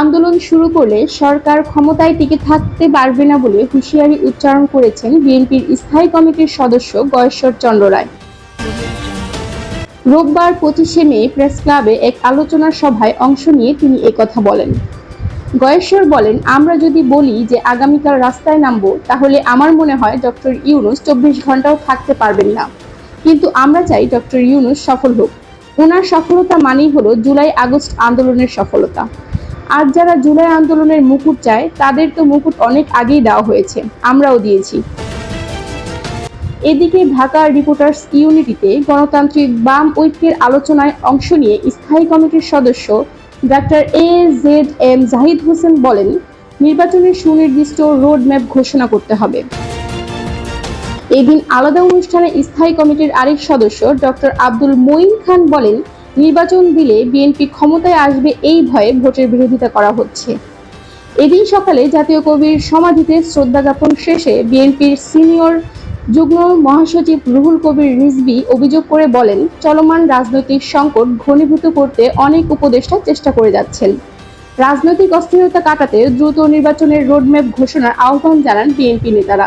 আন্দোলন শুরু করলে সরকার ক্ষমতায় টিকে থাকতে পারবে না বলে হুঁশিয়ারি উচ্চারণ করেছেন বিএনপির স্থায়ী কমিটির সদস্য গয়েশ্বর চন্দ্র রায়। রোববার পঁচিশে মে প্রেস ক্লাবে এক আলোচনা সভায় অংশ নিয়ে তিনি একথা বলেন। গয়েশ্বর বলেন, আমরা যদি বলি যে আগামীকাল রাস্তায় নামবো, তাহলে আমার মনে হয় ডক্টর ইউনুস চব্বিশ ঘন্টাও থাকতে পারবেন না। কিন্তু আমরা চাই ডক্টর ইউনুস সফল হোক। ওনার সফলতা মানেই হলো জুলাই আগস্ট আন্দোলনের সফলতা। আর যারা জুলাই আন্দোলনের মুকুট চায়, তাদের তো মুকুট অনেক আগেই দেওয়া হয়েছে। আমরাও দিয়েছি। এদিকে ঢাকা রিপোর্টার্স ইউনিটিতে গণতান্ত্রিক বাম ঐক্যের আলোচনায় অংশ নিয়ে স্থায়ী কমিটির সদস্য doctor A Z M Zahid Hossain বলেন নির্বাচনের সুনির্দিষ্ট রোড ম্যাপ ঘোষণা করতে হবে। এদিন আলাদা অনুষ্ঠানে স্থায়ী কমিটির আরেক সদস্য ডক্টর আব্দুল মঈন খান বলেন নির্বাচন দিলে বিএনপি ক্ষমতায় আসবে এই ভয়ে ভোটের বিরোধিতা করা হচ্ছে। এদিন সকালে জাতীয় কবির সমাধিতে শ্রদ্ধা জ্ঞাপন শেষে বিএনপির সিনিয়র যুগ্ম মহাসচিব রুহুল কবির রিজবি অভিযোগ করে বলেন, চলমান রাজনৈতিক সংকট ঘনীভূত করতে অনেক উপদেষ্টা চেষ্টা করে যাচ্ছেন। রাজনৈতিক অস্থিরতা কাটাতে দ্রুত নির্বাচনের রোডম্যাপ ঘোষণার আহ্বান জানান বিএনপি নেতারা।